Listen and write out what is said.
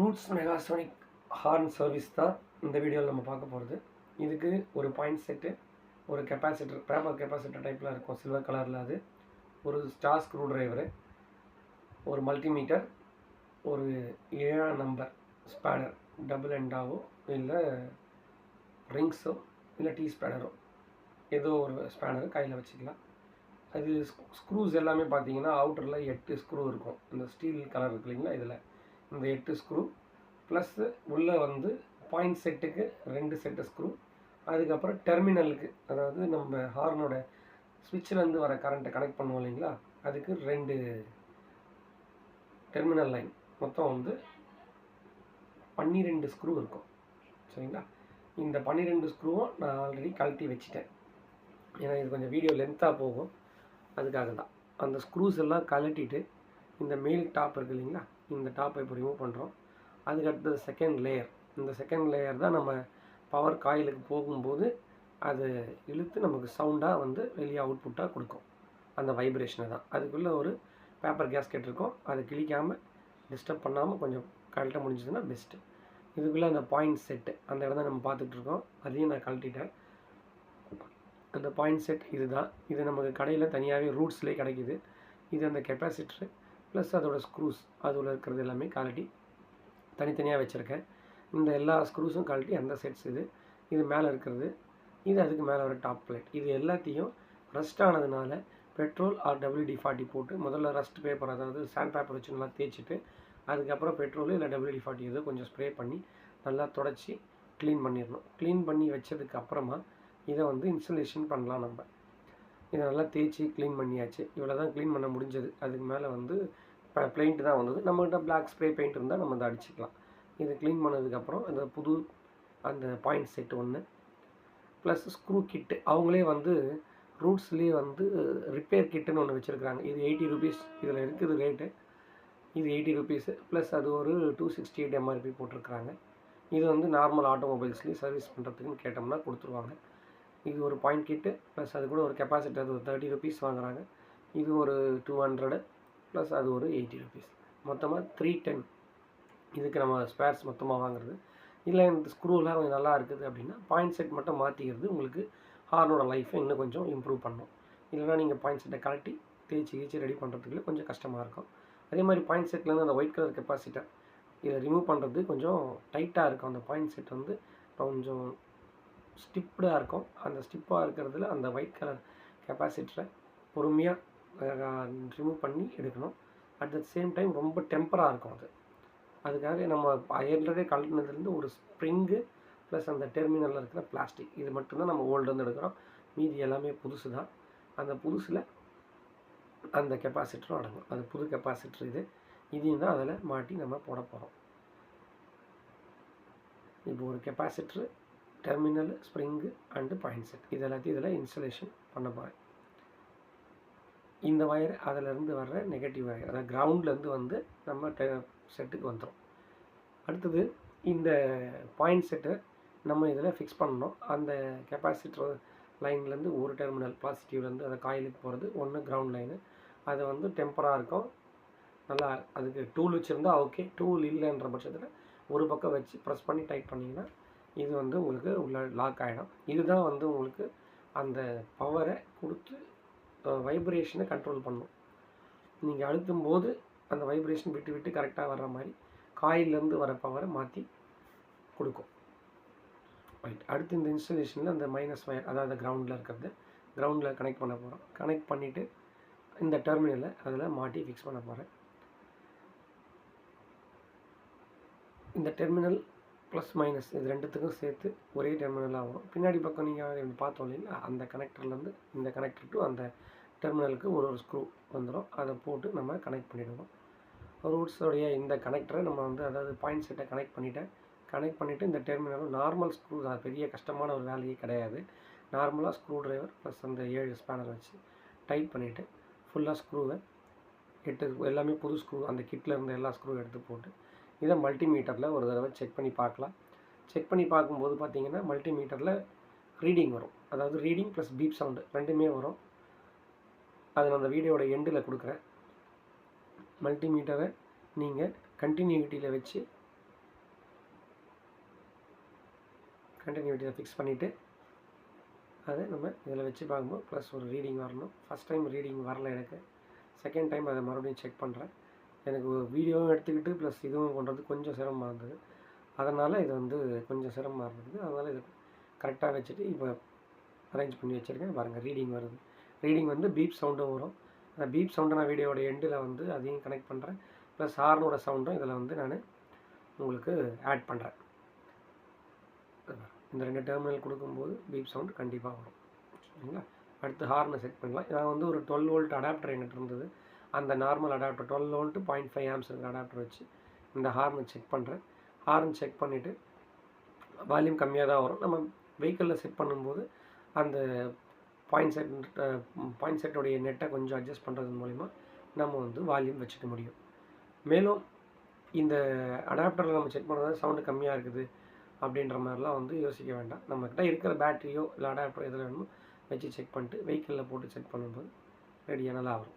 Roots மெகாசோனிக் horn service தான் இந்த வீடியோவில் நம்ம பார்க்க போகிறது இதுக்கு ஒரு பாயிண்ட் செட்டு ஒரு கெப்பாசிட்டர் பேப்பர் கெப்பாசிட்டர் டைப்பில் இருக்கும். சில்வர் கலரில் அது. ஒரு ஸ்டார் ஸ்க்ரூ டிரைவரு ஒரு மல்டிமீட்டர் ஒரு ஏழாம் நம்பர் ஸ்பேனர் டபுள் எண்டாவோ இல்லை ரிங்ஸோ இல்லை டீ ஸ்பேனரோ ஏதோ ஒரு ஸ்பேனர் கையில் வச்சுக்கலாம். அது ஸ்க்ரூஸ் எல்லாமே பார்த்தீங்கன்னா அவுட்டரில் எட்டு ஸ்க்ரூ இருக்கும். இந்த ஸ்டீல் கலர் இருக்கு இல்லைங்களா இதில். இந்த எட்டு ஸ்க்ரூ ப்ளஸ்ஸு உள்ளே வந்து பாயிண்ட் செட்டுக்கு ரெண்டு செட்டு ஸ்க்ரூ அதுக்கப்புறம் டெர்மினலுக்கு அதாவது நம்ம ஹார்னோட ஸ்விட்ச்லேருந்து வர கரண்ட்டை கனெக்ட் பண்ணுவோம் இல்லைங்களா? அதுக்கு ரெண்டு டெர்மினல் லைன் மொத்தம் வந்து பன்னிரெண்டு ஸ்க்ரூ இருக்கும். சரிங்களா? இந்த பன்னிரெண்டு ஸ்க்ரூவும் நான் ஆல்ரெடி கழட்டி வச்சுட்டேன். ஏன்னா இது கொஞ்சம் வீடியோ லென்த்தாக போகும். அதுக்காக தான் அந்த ஸ்க்ரூஸ் எல்லாம் கழட்டிட்டு இந்த மேல் டாப் இருக்கு இல்லைங்களா? இந்த டாப்பை இப்போ ரிமூவ் பண்ணுறோம் அதுக்கு அடுத்தது செகண்ட் லேயர் இந்த செகண்ட் லேயர் தான் நம்ம பவர் காயிலுக்கு போகும்போது அது இழுத்து நமக்கு சவுண்டாக வந்து வெளியே அவுட்புட்டாக கொடுக்கும். அந்த வைப்ரேஷனை தான். அதுக்குள்ளே ஒரு பேப்பர் கேஸ்கெட் இருக்கும். அதை கிழிக்காமல் டிஸ்டர்ப் பண்ணாமல் கொஞ்சம் கழட்ட முடிஞ்சதுன்னா பெஸ்ட்டு இதுக்குள்ளே அந்த பாயிண்ட் செட்டு அந்த இடம் தான் நம்ம பார்த்துட்ருக்கோம் அதையும் நான் கழட்டிட்டேன். அந்த பாயிண்ட் செட் இது தான் இது நமக்கு கடையில் தனியாகவே ரூட்ஸ்லேயே கிடைக்கிது. இது அந்த கெப்பாசிட்டரு ப்ளஸ் அதோடய ஸ்க்ரூஸ் அதில் இருக்கிறது எல்லாமே குவாலிட்டி தனித்தனியாக வச்சுருக்கேன். இந்த எல்லா ஸ்க்ரூஸும் குவாலிட்டி அந்த செட்ஸ் இது. இது மேலே இருக்கிறது. இது அதுக்கு மேலே ஒரு டாப் பிளேட் இது எல்லாத்தையும் ரஸ்ட் ஆனதுனால பெட்ரோல் ஆர் டபிள்யூடி ஃபார்ட்டி போட்டு முதல்ல ரஸ்ட் பேப்பர் அதாவது சாண்ட் பேப்பர் வச்சு நல்லா தேய்ச்சிட்டு அதுக்கப்புறம் பெட்ரோலு இல்லை டபிள்யூடி ஃபார்ட்டி ஏதோ கொஞ்சம் ஸ்ப்ரே பண்ணி நல்லா தொடச்சி க்ளீன் பண்ணிடணும். க்ளீன் பண்ணி வச்சதுக்கு அப்புறமா இதை வந்து இன்சுலேஷன் பண்ணலாம் நம்ம. இதை நல்லா தேய்ச்சி க்ளீன் பண்ணியாச்சு. இவ்வளோ தான் க்ளீன் பண்ண முடிஞ்சது. அதுக்கு மேலே வந்து பெயிண்ட் தான் வந்தது. நம்மகிட்ட பிளாக் ஸ்ப்ரே பெயிண்ட் இருந்தால் நம்ம அதை அடிச்சுக்கலாம். இது க்ளீன் பண்ணதுக்கப்புறம் அந்த புது அந்த பாயிண்ட் செட் ஒன்று ப்ளஸ் ஸ்க்ரூ கிட்டு அவங்களே வந்து ரூட்ஸ்லேயே வந்து ரிப்பேர் கிட்டுன்னு ஒன்று வச்சுருக்காங்க இது எயிட்டி ருபீஸ் இதில் இருக்குது ரேட்டு இது எயிட்டி ருபீஸு ப்ளஸ் அது ஒரு டூ சிக்ஸ்டி எயிட் எம்ஆர்பி போட்டிருக்கிறாங்க. இது வந்து நார்மல் ஆட்டோமொபைல்ஸ்லேயும் சர்வீஸ் பண்ணுறதுக்குன்னு கேட்டோம்னா கொடுத்துருவாங்க. இது ஒரு பாயிண்ட் கிட்டு ப்ளஸ் அது கூட ஒரு கெப்பாசிட்டி அது ஒரு தேர்ட்டி ருபீஸ் வாங்குறாங்க. இது ஒரு டூ ஹண்ட்ரடு ப்ளஸ் அது ஒரு எயிட்டி ருபீஸ் மொத்தமாக த்ரீ டென் இதுக்கு நம்ம ஸ்பேர்ஸ் மொத்தமாக வாங்குறது. இல்லை இந்த ஸ்க்ரூலாம் கொஞ்சம் நல்லா இருக்குது அப்படின்னா பாயிண்ட் செட் மட்டும் மாற்றிக்கிறது உங்களுக்கு ஹார்னோட லைஃப்பை இன்னும் கொஞ்சம் இம்ப்ரூவ் பண்ணும். இல்லைனா நீங்கள் பாயிண்ட் செட்டை கலட்டி தேய்ச்சி கீச்சி ரெடி பண்ணுறதுக்குள்ள கொஞ்சம் கஷ்டமாக இருக்கும். அதே மாதிரி பாயிண்ட் செட்லேருந்து அந்த ஒயிட் கலர் கெப்பாசிட்டர் இதை ரிமூவ் பண்ணுறது கொஞ்சம் டைட்டாக இருக்கும். அந்த பாயிண்ட் செட் வந்து கொஞ்சம் ஸ்டிப்டாக இருக்கும். அந்த ஸ்டிப்பாக இருக்கிறதுல அந்த ஒயிட் கலர் கெப்பாசிட்டரை பொறுமையாக ரிமூவ் பண்ணி எடுக்கணும். அட் த சேம் டைம் ரொம்ப டெம்பராக இருக்கும் அது. அதுக்காக நம்ம ஏற்கனவே கழட்டினதுலேருந்து ஒரு ஸ்ப்ரிங்கு ப்ளஸ் அந்த டெர்மினலில் இருக்கிற பிளாஸ்டிக் இது மட்டும்தான் நம்ம ஓல்டு எடுக்கிறோம். மீதி எல்லாமே புதுசு தான். அந்த புதுசில் அந்த கெப்பாசிட்டரும் அடங்கும். அது புது கெப்பாசிட்டர் இது. இதையும் தான் அதில் மாட்டி நம்ம போட போகிறோம் இப்போ ஒரு capacitor terminal spring and point set இது எல்லாத்தையும் இதில் இன்ஸ்டலேஷன் பண்ண போகிறேன் இந்த ஒயர் அதிலேருந்து வர்ற நெகட்டிவ் வயர் அதாவது கிரவுண்ட்லேருந்து வந்து நம்ம டெ செட்டுக்கு வந்துடும் அடுத்தது இந்த பாயிண்ட் செட்டை நம்ம இதில் ஃபிக்ஸ் பண்ணணும். அந்த கெப்பாசிட்டர் லைன்லேருந்து ஒரு டெர்மினல் பாசிட்டிவ்லேருந்து அந்த காயிலுக்கு போகிறது ஒன்று கிரவுண்ட் லைனு அது வந்து டெம்பராக இருக்கும். நல்லா அதுக்கு டூல் வச்சுருந்தா ஓகே டூல் இல்லைன்ற பட்சத்தில் ஒரு பக்கம் வச்சு ப்ரெஸ் பண்ணி டைட் பண்ணிங்கன்னா இது வந்து உங்களுக்கு உள்ள லாக் ஆகிடும் இதுதான் வந்து உங்களுக்கு அந்த பவரை கொடுத்து வைப்ரேஷனை கண்ட்ரோல் பண்ணும். நீங்கள் அழுத்தும் போது அந்த வைப்ரேஷன் விட்டு விட்டு கரெக்டாக வர்ற மாதிரி காயிலேருந்து வர பவரை மாற்றி கொடுக்கும். ரைட் அடுத்து இந்த இன்ஸ்டலேஷனில் அந்த மைனஸ் வயர் அதாவது கிரவுண்டில் இருக்கிறது கிரவுண்டில் கனெக்ட் பண்ண போகிறோம் கனெக்ட் பண்ணிவிட்டு இந்த டெர்மினலை அதில் மாட்டி ஃபிக்ஸ் பண்ண போகிறேன் இந்த டெர்மினல் ப்ளஸ் மைனஸ் இது ரெண்டுத்துக்கும் சேர்த்து ஒரே டெர்மினலாக வரும் பின்னாடி பக்கம் நீங்கள் பார்த்தோம் இல்லைங்களா அந்த கனெக்டர்லேருந்து இந்த கனெக்டர் டு அந்த டெர்மினலுக்கு ஒரு ஒரு ஸ்க்ரூ வந்துடும் அதை போட்டு நம்ம கனெக்ட் பண்ணிவிடுவோம் ரூட்ஸோடைய இந்த கனெக்டரை நம்ம வந்து அதாவது பாயிண்ட் செட்டை கனெக்ட் பண்ணிவிட்டேன் கனெக்ட் பண்ணிவிட்டு இந்த டெர்மினலும் நார்மல் ஸ்க்ரூ தான். பெரிய கஷ்டமான ஒரு வேலையே கிடையாது. நார்மலாக ஸ்க்ரூ ட்ரைவர் ப்ளஸ் அந்த ஏழு ஸ்பேனர் வச்சு டைட் பண்ணிவிட்டு ஃபுல்லாக ஸ்க்ரூவை எட்டு எல்லாமே புது ஸ்க்ரூ அந்த கிட்டில் இருந்த எல்லா ஸ்க்ரூ எடுத்து போட்டு இதை மல்டிமீட்டரில் ஒரு தடவை செக் பண்ணி பார்க்கலாம். செக் பண்ணி பார்க்கும்போது பார்த்தீங்கன்னா மல்டிமீட்டரில் ரீடிங் வரும். அதாவது ரீடிங் ப்ளஸ் பீப் சவுண்டு ரெண்டுமே வரும். அது நான் அந்த வீடியோட எண்டில் கொடுக்குறேன். மல்டிமீட்டரை நீங்கள் கண்டினியூட்டியில் வச்சு கண்டினியூட்டியில் ஃபிக்ஸ் பண்ணிவிட்டு அதை நம்ம இதில் வச்சு பார்க்கும்போது ப்ளஸ் ஒரு ரீடிங் வரணும். ஃபஸ்ட் டைம் ரீடிங் வரல எனக்கு. செகண்ட் டைம் அதை மறுபடியும் செக் பண்ணுறேன் எனக்கு வீடியோவும் எடுத்துக்கிட்டு ப்ளஸ் இதுவும் பண்ணுறது கொஞ்சம் சிரமமாக இருந்தது. அதனால் இது வந்து கொஞ்சம் சிரமமாக இருந்தது. அதனால் இது கரெக்டாக வச்சுட்டு இப்போ அரேஞ்ச் பண்ணி வச்சுருக்கேன். பாருங்கள் ரீடிங் வருது. ரீடிங் வந்து பீப் சவுண்டும் வரும். அந்த பீப் சவுண்டை நான் வீடியோட எண்டில் வந்து அதையும் கனெக்ட் பண்ணுறேன் ப்ளஸ் ஹார்னோட சவுண்டும் இதில் வந்து நான் உங்களுக்கு ஆட் பண்ணுறேன் இந்த ரெண்டு டெர்மினல் கொடுக்கும்போது பீப் சவுண்ட் கண்டிப்பாக வரும். சரிங்களா? அடுத்து ஹார்னை செட் பண்ணலாம். நான் வந்து ஒரு டுவெல் வோல்ட் அடாப்டர் என்கிட்ட இருந்தது. அந்த normal adapter twelve volt point five amps இருக்கிற அடாப்டர் வச்சு இந்த ஹார்னை செக் பண்ணுறேன் ஹார்ன் செக் பண்ணிவிட்டு வால்யூம் கம்மியாக தான் வரும். நம்ம வெஹிக்கிளில் செட் பண்ணும்போது அந்த பாயிண்ட் செட் பாயிண்ட் செட்டோடைய நெட்டை கொஞ்சம் அட்ஜஸ்ட் பண்ணுறது மூலிமா நம்ம வந்து வால்யூம் வச்சுக்க முடியும். மேலும் இந்த அடாப்டரில் நம்ம செக் பண்ணுறது சவுண்டு கம்மியாக இருக்குது அப்படின்ற மாதிரிலாம் வந்து யோசிக்க வேண்டாம். நம்மக்கிட்ட இருக்கிற பேட்டரியோ இல்லை அடாப்டர் எதில் வேணுமோ வச்சு செக் பண்ணிட்டு வெஹிக்கிளில் போட்டு செக் பண்ணும்போது ரெடியாக நல்லா வரும்